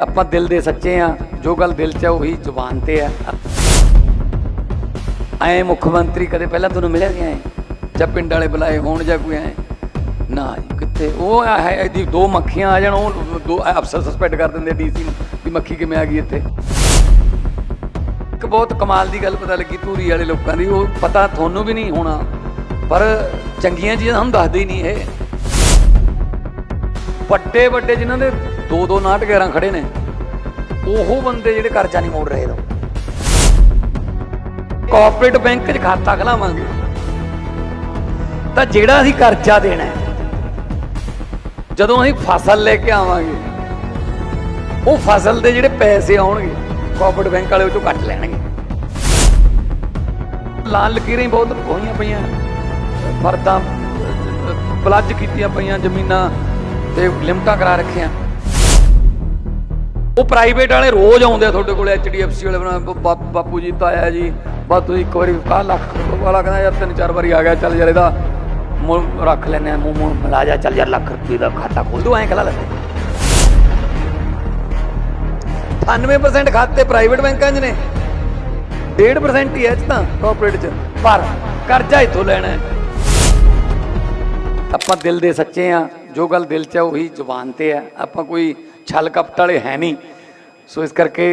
ਆਪਾਂ ਦਿਲ ਦੇ ਸੱਚੇ ਆ, ਜੋ ਗੱਲ ਦਿਲ 'ਚ ਆ, ਉਹੀ ਜ਼ੁਬਾਨ ਤੇ ਆ। ਐ ਮੁੱਖ ਮੰਤਰੀ ਕਦੇ ਪਹਿਲਾਂ ਤੁਹਾਨੂੰ ਮਿਲਿਆ ਨਹੀਂ ਐ? ਜਾਂ ਪਿੰਡ ਵਾਲੇ ਬੁਲਾਏ ਹੋਣ ਜਾਂ ਕੋਈ ਐ? ਨਾ ਕਿੱਥੇ? ਉਹ ਹੈ, ਇਹਦੀ ਦੋ ਮੱਖੀਆਂ ਆ ਜਾਣ, ਉਹ ਦੋ ਅਫਸਰ ਸਸਪੈਂਡ ਕਰ ਦਿੰਦੇ ਡੀਸੀ ਨੂੰ ਵੀ ਮੱਖੀ ਕਿਵੇਂ ਆ ਗਈ ਇੱਥੇ। ਇੱਕ ਬਹੁਤ ਕਮਾਲ ਦੀ ਗੱਲ ਪਤਾ ਲੱਗੀ ਧੂਰੀ ਵਾਲੇ ਲੋਕਾਂ ਦੀ, ਉਹ ਪਤਾ ਤੁਹਾਨੂੰ ਵੀ ਨਹੀਂ ਹੋਣਾ, ਪਰ ਚੰਗੀਆਂ ਚੀਜ਼ਾਂ ਤੁਹਾਨੂੰ ਦੱਸਦੇ ਹੀ ਨਹੀਂ ਇਹ। ਵੱਡੇ ਵੱਡੇ ਜਿਨ੍ਹਾਂ ਦੇ ਦੋ ਦੋ ਨਾਟ ਗੈਰਾਂ ਖੜੇ ਨੇ। ਉਹ ਬੰਦੇ ਜਿਹੜੇ ਕਰਜ਼ਾ ਨਹੀਂ ਮੋੜ ਰਹੇ ਲੋ ਕੋਆਪਰੇਟ ਬੈਂਕ 'ਚ ਖਾਤਾ ਖਲਾਵਾਂਗੇ। ਤਾਂ ਜਿਹੜਾ ਅਸੀਂ ਕਰਜ਼ਾ ਦੇਣਾ ਜਦੋਂ ਅਸੀਂ ਫਸਲ ਲੈ ਕੇ ਆਵਾਂਗੇ, ਉਹ ਫਸਲ ਦੇ ਜਿਹੜੇ ਪੈਸੇ ਆਉਣਗੇ ਕੋਆਪਰੇਟ ਬੈਂਕ ਵਾਲੇ ਉਹ ਚੋਂ ਕੱਟ ਲੈਣਗੇ। ਲਾਲ ਲਕੀਰਾਂ ਬਹੁਤ ਹੋਈਆਂ ਪਈਆਂ। ਫਰਦਾਂ ਪਲੱਜ ਕੀਤੀਆਂ ਪਈਆਂ ਜ਼ਮੀਨਾਂ ਤੇ ਲਿਮਟਾਂ ਕਰਾ ਰੱਖੀਆਂ। ਉਹ ਪ੍ਰਾਈਵੇਟ ਵਾਲੇ ਰੋਜ਼ ਆਉਂਦੇ ਆ ਤੁਹਾਡੇ ਕੋਲ ਐਚਡੀਐਫਸੀ ਵਾਲੇ ਬਣਾ, ਬਾ- ਬਾਪੂ ਜੀ, ਤਾਇਆ ਜੀ, ਬਸ ਤੁਸੀਂ ਇੱਕ ਵਾਰੀ ਕਾ ਲੱਖ ਵਾਲਾ ਕਹਿੰਦਾ ਯਾਰ ਤਿੰਨ ਚਾਰ ਵਾਰੀ ਆ ਗਿਆ, ਚੱਲ ਯਾਰ ਇਹਦਾ ਰੱਖ ਲੈਨੇ ਆ ਮੂੰਹ ਮੂੰਹ ਮਿਲਾ ਜਾ, ਚੱਲ ਯਾਰ ਲੱਖ ਰੁਪਏ ਦਾ ਖਾਤਾ ਖੋਲ ਦੋ ਐਂ ਖਲਾ ਲੈਂਦੇ 98% ਖਾਤੇ ਪ੍ਰਾਈਵੇਟ ਬੈਂਕਾਂ 'ਚ ਨੇ। 1.5% ਹੀ ਹੈ 'ਚ ਤਾਂ ਕਾਰਪੋਰੇਟ 'ਚ। ਪਰ ਕਰਜ਼ਾ ਇੱਥੋਂ ਲੈਣਾ ਹੈ। ਆਪਾਂ ਦਿਲ ਦੇ ਸੱਚੇ ਆ ਜੋ ਗੱਲ ਦਿਲ 'ਚ ਹੈ ਉਹੀ ਜ਼ੁਬਾਨ ਤੇ ਆ। ਆਪਾਂ ਕੋਈ ਛਲ ਕਪਟ ਵਾਲੇ ਹੈ ਨਹੀਂ। ਸੋ ਇਸ ਕਰਕੇ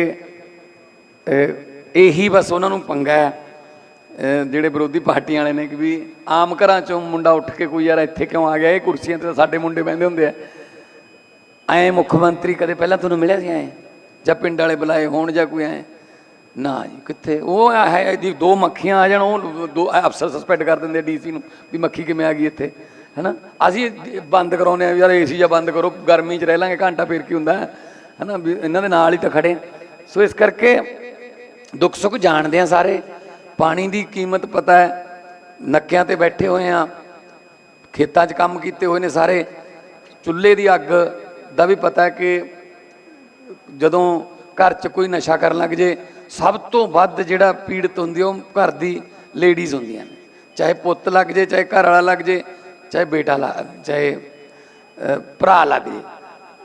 ਇਹੀ ਬਸ ਉਹਨਾਂ ਨੂੰ ਪੰਗਾ ਹੈ ਜਿਹੜੇ ਵਿਰੋਧੀ ਪਾਰਟੀਆਂ ਵਾਲੇ ਨੇ ਕਿ ਵੀ ਆਮ ਘਰਾਂ ਚੋਂ ਮੁੰਡਾ ਉੱਠ ਕੇ ਕੋਈ ਯਾਰ ਇੱਥੇ ਕਿਉਂ ਆ ਗਿਆ? ਇਹ ਕੁਰਸੀਆਂ ਤੇ ਤਾਂ ਸਾਡੇ ਮੁੰਡੇ ਬਹਿੰਦੇ ਹੁੰਦੇ ਆ। ਐ ਮੁੱਖ ਮੰਤਰੀ ਕਦੇ ਪਹਿਲਾਂ ਤੁਹਾਨੂੰ ਮਿਲਿਆ ਸੀ ਐ? ਜਾਂ ਪਿੰਡ ਵਾਲੇ ਬੁਲਾਏ ਹੋਣ ਜਾਂ ਕੋਈ ਐ? ਨਾ ਜੀ, ਕਿੱਥੇ? ਉਹ ਹੈ, ਇਹਦੀ ਦੋ ਮੱਖੀਆਂ ਆ ਜਾਣ, ਉਹ ਦੋ ਅਫਸਰ ਸਸਪੈਂਡ ਕਰ ਦਿੰਦੇ ਡੀਸੀ ਨੂੰ ਵੀ ਮੱਖੀ ਕਿਵੇਂ ਆ ਗਈ ਇੱਥੇ। ਹੈਨਾ? ਅਸੀਂ ਬੰਦ ਕਰਾਉਨੇ ਆ ਵੀ ਯਾਰ ਏਸੀ ਜਾਂ ਬੰਦ ਕਰੋ, ਗਰਮੀ 'ਚ ਰਹਿ ਲਾਂਗੇ, ਘੰਟਾ ਫੇਰ ਕੀ ਹੁੰਦਾ? ਹੈਨਾ? ਵੀ ਇਹਨਾਂ ਦੇ ਨਾਲ ਹੀ ਤਾਂ ਖੜੇ ਸੋ ਇਸ ਕਰਕੇ ਦੁੱਖ ਸੁੱਖ ਜਾਣਦੇ ਆ ਸਾਰੇ। ਪਾਣੀ ਦੀ ਕੀਮਤ ਪਤਾ ਹੈ। ਨੱਕਿਆਂ ਤੇ ਬੈਠੇ ਹੋਏ ਆ ਖੇਤਾਂ 'ਚ ਕੰਮ ਕੀਤੇ ਹੋਏ ਨੇ ਸਾਰੇ। ਚੁੱਲ੍ਹੇ ਦੀ ਅੱਗ ਦਾ ਵੀ ਪਤਾ ਹੈ ਕਿ ਜਦੋਂ ਘਰ 'ਚ ਕੋਈ ਨਸ਼ਾ ਕਰਨ ਲੱਗ ਜੇ, ਸਭ ਤੋਂ ਵੱਧ ਜਿਹੜਾ ਪੀੜਤ ਹੁੰਦੀ ਉਹ ਘਰ ਦੀ ਲੇਡੀਜ਼ ਹੁੰਦੀਆਂ ਨੇ। ਚਾਹੇ ਪੁੱਤ ਲੱਗ ਜੇ, ਚਾਹੇ ਘਰ ਵਾਲਾ ਲੱਗ ਜੇ ਚਾਹੇ ਬੇਟਾ ਲਾ, ਚਾਹੇ ਭਰਾ ਲੱਗ ਜੇ।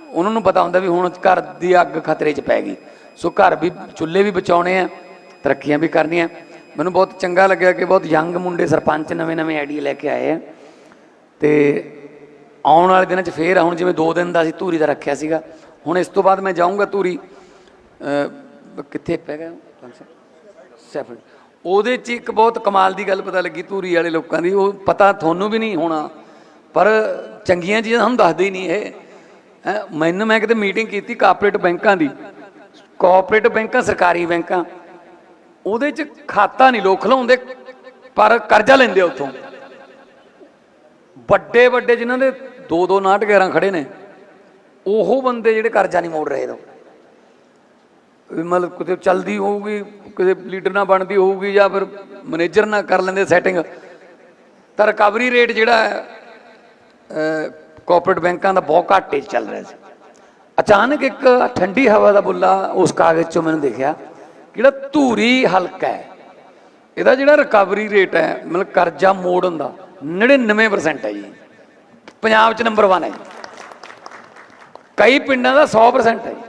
ਉਹਨਾਂ ਨੂੰ ਪਤਾ ਹੁੰਦਾ ਵੀ ਹੁਣ ਘਰ ਦੀ ਅੱਗ ਖਤਰੇ 'ਚ ਪੈ ਗਈ। ਸੋ ਘਰ ਵੀ, ਚੁੱਲ੍ਹੇ ਵੀ ਬਚਾਉਣੇ ਆ, ਤਰੱਕੀਆਂ ਵੀ ਕਰਨੀਆਂ। ਮੈਨੂੰ ਬਹੁਤ ਚੰਗਾ ਲੱਗਿਆ ਕਿ ਬਹੁਤ ਯੰਗ ਮੁੰਡੇ ਸਰਪੰਚ ਨਵੇਂ-ਨਵੇਂ ਆਈਡੀਆ ਲੈ ਕੇ ਆਏ ਆ। ਤੇ ਆਉਣ ਵਾਲੇ ਦਿਨਾਂ 'ਚ ਫੇਰ ਹੁਣ ਜਿਵੇਂ 2 ਦਿਨ ਦਾ ਅਸੀਂ ਧੂਰੀ ਦਾ ਰੱਖਿਆ ਸੀਗਾ। ਹੁਣ ਇਸ ਤੋਂ ਬਾਅਦ ਮੈਂ ਜਾਊਂਗਾ ਧੂਰੀ ਕਿੱਥੇ ਪੈ ਗਿਆ? ਸੈਫਰ ਉਹਦੇ 'ਚ ਇੱਕ ਬਹੁਤ ਕਮਾਲ ਦੀ ਗੱਲ ਪਤਾ ਲੱਗੀ ਧੂਰੀ ਵਾਲੇ ਲੋਕਾਂ ਦੀ, ਉਹ ਪਤਾ ਤੁਹਾਨੂੰ ਵੀ ਨਹੀਂ ਹੋਣਾ, ਪਰ ਚੰਗੀਆਂ ਚੀਜ਼ਾਂ ਤੁਹਾਨੂੰ ਦੱਸਦੇ ਹੀ ਨਹੀਂ ਇਹ। ਮੈਨੂੰ ਮੈਂ ਕਿਤੇ ਮੀਟਿੰਗ ਕੀਤੀ ਕਾਰਪੋਰੇਟ ਬੈਂਕਾਂ ਦੀ। ਕਾਰਪੋਰੇਟ ਬੈਂਕਾਂ, ਸਰਕਾਰੀ ਬੈਂਕਾਂ, ਉਹਦੇ 'ਚ ਖਾਤਾ ਨਹੀਂ, ਲੋਕ ਖਲਾਉਂਦੇ ਪਰ ਕਰਜ਼ਾ ਲੈਂਦੇ ਉੱਥੋਂ। ਵੱਡੇ ਵੱਡੇ ਜਿਨ੍ਹਾਂ ਦੇ ਦੋ ਦੋ ਨਾਟ ਗੈਰਾਂ ਖੜੇ ਨੇ, ਉਹ ਬੰਦੇ ਜਿਹੜੇ ਕਰਜ਼ਾ ਨਹੀਂ ਮੋੜ ਰਹੇ ਲੋ ਮਤਲਬ ਕਿਤੇ ਚੱਲਦੀ ਹੋਊਗੀ, ਕਿਤੇ ਲੀਡਰ ਨਾਲ ਬਣਦੀ ਹੋਊਗੀ ਜਾਂ ਫਿਰ ਮੈਨੇਜਰ ਨਾਲ ਕਰ ਲੈਂਦੇ ਸੈਟਿੰਗ। ਤਾਂ ਰਿਕਵਰੀ ਰੇਟ ਜਿਹੜਾ ਹੈ ਬੈਂਕਾਂ ਦਾ ਬਹੁਤ ਘੱਟ ਹੀ ਚੱਲ ਰਿਹਾ ਸੀ। ਅਚਾਨਕ ਇੱਕ ਠੰਡੀ ਹਵਾ ਦਾ ਬੁੱਲਾ ਉਸ ਕਾਗਜ਼ 'ਚੋਂ ਮੈਨੂੰ ਦਿਖਿਆ, ਜਿਹੜਾ ਧੂਰੀ ਹਲਕਾ ਹੈ। ਇਹਦਾ ਜਿਹੜਾ ਰਿਕਵਰੀ ਰੇਟ ਹੈ, ਮਤਲਬ ਕਰਜ਼ਾ ਮੋੜਨ ਦਾ 99% ਹੈ ਜੀ। ਪੰਜਾਬ 'ਚ ਨੰਬਰ 1 ਹੈ ਜੀ। ਕਈ ਪਿੰਡਾਂ ਦਾ 100% ਹੈ ਜੀ।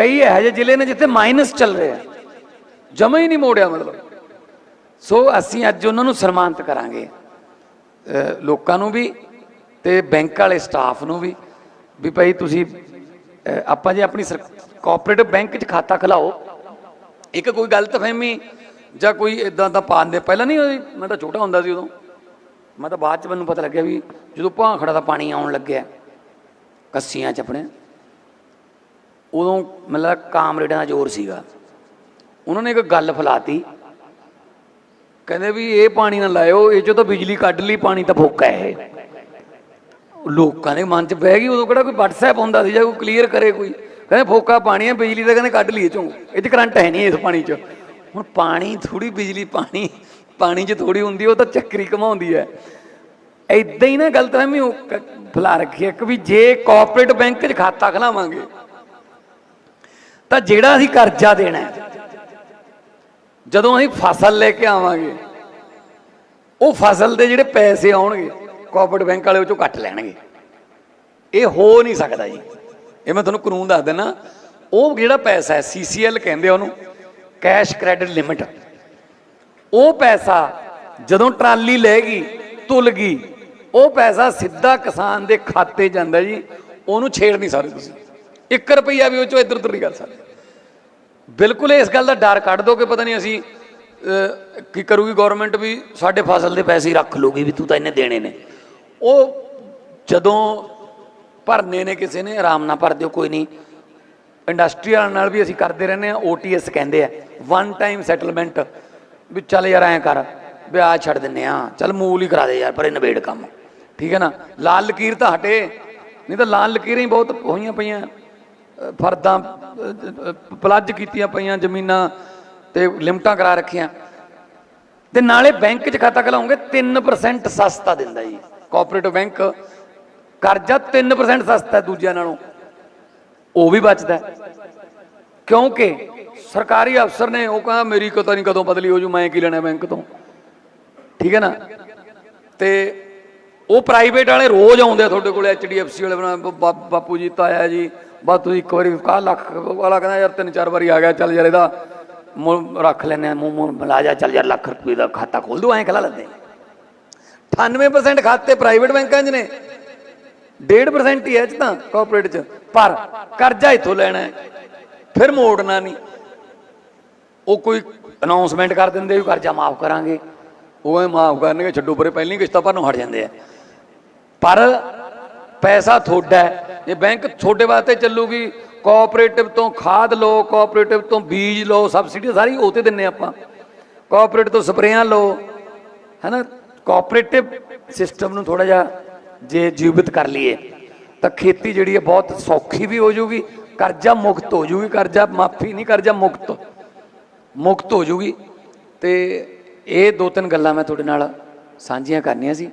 ਕਈ ਇਹੋ ਜਿਹੇ ਜ਼ਿਲ੍ਹੇ ਨੇ ਜਿੱਥੇ ਮਾਈਨਸ ਚੱਲ ਰਿਹਾ ਜਮਾ ਹੀ ਨਹੀਂ ਮੋੜਿਆ ਮਤਲਬ। ਸੋ ਅਸੀਂ ਅੱਜ ਉਹਨਾਂ ਨੂੰ ਸਨਮਾਨਿਤ ਕਰਾਂਗੇ। ਲੋਕਾਂ ਨੂੰ ਵੀ ਤੇ ਬੈਂਕ ਵਾਲੇ ਸਟਾਫ ਨੂੰ ਵੀ ਵੀ ਭਾਈ ਤੁਸੀਂ ਆਪਾਂ ਜੇ ਆਪਣੀ ਕੋਆਪਰੇਟਿਵ ਬੈਂਕ 'ਚ ਖਾਤਾ ਖਲਾਓ। ਇੱਕ ਕੋਈ ਗਲਤਫਹਿਮੀ ਜਾਂ ਕੋਈ ਇਦਾਂ ਦਾ ਪਾਉਂਦੇ ਪਹਿਲਾਂ ਨਹੀਂ ਹੋਈ, ਮੈਂ ਤਾਂ ਛੋਟਾ ਹੁੰਦਾ ਸੀ ਉਦੋਂ। ਮੈਂ ਤਾਂ ਬਾਅਦ 'ਚ ਮੈਨੂੰ ਪਤਾ ਲੱਗਿਆ ਵੀ ਜਦੋਂ ਭਾਂਖੜਾ ਦਾ ਪਾਣੀ ਆਉਣ ਲੱਗਿਆ, ਕੱਸੀਆਂ 'ਚ ਆਪਣੇ। ਉਦੋਂ ਮਤਲਬ ਕਾਮਰੇਡਾਂ ਦਾ ਜ਼ੋਰ ਸੀਗਾ। ਉਹਨਾਂ ਨੇ ਇੱਕ ਗੱਲ ਫਲਾਤੀ। ਕਹਿੰਦੇ ਵੀ ਇਹ ਪਾਣੀ ਨਾ ਲਾਇਓ, ਇਹ ਚੋਂ ਤਾਂ ਬਿਜਲੀ ਕੱਢ ਲਈ, ਪਾਣੀ ਤਾਂ ਫੋਕਾ ਹੈ ਇਹ। ਲੋਕਾਂ ਦੇ ਮਨ 'ਚ ਬਹਿ ਗਈ, ਉਦੋਂ ਕਿਹੜਾ ਕੋਈ WhatsApp ਹੁੰਦਾ ਸੀ ਜਾਂ ਕੋਈ ਕਲੀਅਰ ਕਰੇ ਕੋਈ। ਕਹਿੰਦੇ ਫੋਕਾ ਪਾਣੀ ਹੈ ਬਿਜਲੀ ਤਾਂ ਕਹਿੰਦੇ ਕੱਢ ਲਈ ਇਹ ਚੋਂ। ਇਹ 'ਚ ਕਰੰਟ ਹੈ ਨਹੀਂ ਇਸ ਪਾਣੀ 'ਚ। ਹੁਣ ਪਾਣੀ ਥੋੜੀ ਬਿਜਲੀ, ਪਾਣੀ ਪਾਣੀ 'ਚ ਥੋੜੀ ਹੁੰਦੀ, ਉਹ ਤਾਂ ਚੱਕਰੀ ਕਮਾਉਂਦੀ ਹੈ। ਐਦਾਂ ਹੀ ਨਾ ਗਲਤਫਹਿਮੀ ਉਹ ਕ- ਫੈਲਾ ਰੱਖੀ ਹੈ ਕਿ ਵੀ ਜੇ ਕੋਆਪਰੇਟ ਬੈਂਕ 'ਚ ਖਾਤਾ ਖਲਾਵਾਂਗੇ ਤਾਂ ਜਿਹੜਾ ਅਸੀਂ ਕਰਜ਼ਾ ਦੇਣਾ ਜਦੋਂ ਅਸੀਂ ਫਸਲ ਲੈ ਕੇ ਆਵਾਂਗੇ, ਉਹ ਫਸਲ ਦੇ ਜਿਹੜੇ ਪੈਸੇ ਆਉਣਗੇ ਕੋਆਪਰੇਟ ਬੈਂਕ ਵਾਲੇ ਉਹ ਚੋਂ ਕੱਟ ਲੈਣਗੇ। ਇਹ ਹੋ ਨਹੀਂ ਸਕਦਾ ਜੀ। ਇਹ ਮੈਂ ਤੁਹਾਨੂੰ ਕਾਨੂੰਨ ਦੱਸ ਦਿੰਦਾ ਉਹ ਜਿਹੜਾ ਪੈਸਾ ਹੈ ਸੀਸੀਐਲ ਕਹਿੰਦੇ ਉਹਨੂੰ ਕੈਸ਼ ਕ੍ਰੈਡਿਟ ਲਿਮਿਟ ਉਹ ਪੈਸਾ ਜਦੋਂ ਟਰਾਲੀ ਲੈ ਗਈ, ਤੁਲ ਗਈ, ਉਹ ਪੈਸਾ ਸਿੱਧਾ ਕਿਸਾਨ ਦੇ ਖਾਤੇ ਜਾਂਦਾ ਜੀ, ਉਹਨੂੰ ਛੇੜ ਨਹੀਂ ਸਕਦੇ ਤੁਸੀਂ। 1 ਰੁਪਈਆ ਵੀ ਉਹ ਚੋਂ ਇੱਧਰ ਉੱਧਰ ਨਹੀਂ ਕਰ ਸਕਦੇ। ਬਿਲਕੁਲ ਇਸ ਗੱਲ ਦਾ ਡਰ ਕੱਢ ਦੋ ਕਿ ਪਤਾ ਨਹੀਂ ਅਸੀਂ ਕੀ ਕਰੂਗੀ ਗਵਰਨਮੈਂਟ ਵੀ, ਸਾਡੇ ਫਸਲ ਦੇ ਪੈਸੇ ਹੀ ਰੱਖ ਲੂਗੀ ਵੀ ਤੂੰ ਤਾਂ ਇਹਨੇ ਦੇਣੇ ਨੇ। ਉਹ ਜਦੋਂ ਭਰਨੇ ਨੇ ਕਿਸੇ ਨੇ, ਆਰਾਮ ਨਾਲ ਭਰ ਦਿਓ, ਕੋਈ ਨਹੀਂ। ਇੰਡਸਟਰੀ ਵਾਲਿਆਂ ਨਾਲ ਵੀ ਅਸੀਂ ਕਰਦੇ ਰਹਿੰਦੇ ਆ OTS ਕਹਿੰਦੇ ਆ ਵਨ ਟਾਈਮ ਸੈਟਲਮੈਂਟ ਵੀ ਚੱਲ ਯਾਰ ਐਂ ਕਰ ਵਿਆਹ ਛੱਡ ਦਿੰਨੇ ਆ ਚੱਲ ਮੂਲ ਹੀ ਕਰਾ ਦੇ ਯਾਰ, ਪਰ ਇਹ ਨਵੇੜ ਕੰਮ। ਠੀਕ ਹੈ ਨਾ? ਲਾਲ ਲਕੀਰ ਤਾਂ ਹਟੇ, ਨਹੀਂ ਤਾਂ ਲਾਲ ਲਕੀਰਾਂ ਹੀ ਬਹੁਤ ਹੋਈਆਂ ਪਈਆਂ। ਫਰਦਾਂ, ਪਲੱਜ ਕੀਤੀਆਂ ਪਈਆਂ ਜ਼ਮੀਨਾਂ ਤੇ ਲਿਮਟਾਂ ਕਰਾ ਰੱਖੀਆਂ। ਤੇ ਨਾਲੇ ਬੈਂਕ 'ਚ ਖਾਤਾ ਖਲਾਉਂਗੇ 3% ਸਸਤਾ ਦਿੰਦਾ ਜੀ। ਕੋਆਪਰੇਟਿਵ ਬੈਂਕ ਕਰਜ਼ਾ 3% ਸਸਤਾ ਦੂਜਿਆਂ ਨਾਲੋਂ। ਉਹ ਵੀ ਬਚਦਾ ਕਿਉਂਕਿ ਸਰਕਾਰੀ ਅਫਸਰ ਨੇ ਉਹ ਕਹਿੰਦਾ ਮੇਰੀ ਪਤਾ ਨਹੀਂ ਕਦੋਂ ਬਦਲੀ ਹੋ ਜੂ ਮੈਂ ਕੀ ਲੈਣਾ ਬੈਂਕ ਤੋਂ? ਠੀਕ ਹੈ ਨਾ? ਤੇ ਉਹ ਪ੍ਰਾਈਵੇਟ ਵਾਲੇ ਰੋਜ਼ ਆਉਂਦੇ ਆ ਤੁਹਾਡੇ ਕੋਲ ਐਚਡੀਐਫਸੀ ਵਾਲੇ ਬਣਾ ਬ- ਬਾ- ਬਾਪੂ ਜੀ, ਤਾਇਆ ਜੀ ਬਸ ਤੁਸੀਂ ਇੱਕ ਵਾਰੀ ਕਾਹ ਲੱਖ ਵਾਲਾ ਕਹਿੰਦਾ ਯਾਰ ਤਿੰਨ ਚਾਰ ਵਾਰੀ ਆ ਗਿਆ, ਚੱਲ ਯਾਰ ਇਹਦਾ ਰੱਖ ਲੈਨੇ ਆ ਮੂੰਹ ਮੂੰਹ ਮਿਲਾ ਜਾ, ਚੱਲ ਯਾਰ ਲੱਖ ਰੁਪਏ ਦਾ ਖਾਤਾ ਖੋਲ ਦੋ, ਐਂ ਖਲਾ ਲੈਂਦੇ 98% ਖਾਤੇ ਪ੍ਰਾਈਵੇਟ ਬੈਂਕਾਂ 'ਚ ਨੇ। 1.5% ਹੀ ਹੈ 'ਚ ਤਾਂ ਕਾਰਪੋਰੇਟ 'ਚ। ਪਰ ਕਰਜ਼ਾ ਇੱਥੋਂ ਲੈਣਾ ਫਿਰ ਮੋੜਨਾ ਨਹੀਂ। ਉਹ ਕੋਈ ਅਨਾਉਂਸਮੈਂਟ ਕਰ ਦਿੰਦੇ ਵੀ ਕਰਜ਼ਾ ਮਾਫ ਕਰਾਂਗੇ। ਉਹ ਐ ਮਾਫ ਕਰਨਗੇ, ਛੱਡੋ ਪਰੇ, ਪਹਿਲੀ ਕਿਸ਼ਤਾਂ ਭਰਨੋਂ ਹਟ ਜਾਂਦੇ ਆ। ਪਰ ਪੈਸਾ ਤੁਹਾਡਾ ਹੈ। ਇਹ ਬੈਂਕ ਤੁਹਾਡੇ ਵਾਸਤੇ ਚੱਲੂਗੀ ਕੋਆਪਰੇਟਿਵ ਤੋਂ ਖਾਦ ਲਓ ਕੋਆਪਰੇਟਿਵ ਤੋਂ ਬੀਜ ਲਓ ਸਬਸਿਡੀ ਸਾਰੀ ਉਹ ਤੇ ਦਿੰਨੇ ਆਪਾਂ। ਕੋਆਪਰੇਟਿਵ ਤੋਂ ਸਪਰੇਆਂ ਲਓ, ਹੈਨਾ? ਕੋਆਪਰੇਟਿਵ ਸਿਸਟਮ ਨੂੰ ਥੋੜਾ ਜਿਹਾ ਜੇ ਜੀਵਿਤ ਕਰ ਲਈਏ, ਤਾਂ ਖੇਤੀ ਜਿਹੜੀ ਹੈ ਬਹੁਤ ਸੌਖੀ ਵੀ ਹੋ ਜਾਊਗੀ ਕਰਜ਼ਾ ਮੁਕਤ ਹੋ ਜਾਊਗੀ ਕਰਜ਼ਾ ਮਾਫੀ ਨਹੀਂ, ਕਰਜ਼ਾ ਮੁਕਤ ਮੁਕਤ ਹੋ ਜਾਊਗੀ ਤੇ ਇਹ ਦੋ ਤਿੰਨ ਗੱਲਾਂ ਮੈਂ ਤੁਹਾਡੇ ਨਾਲ ਸਾਂਝੀਆਂ ਕਰਨੀਆਂ ਸੀ।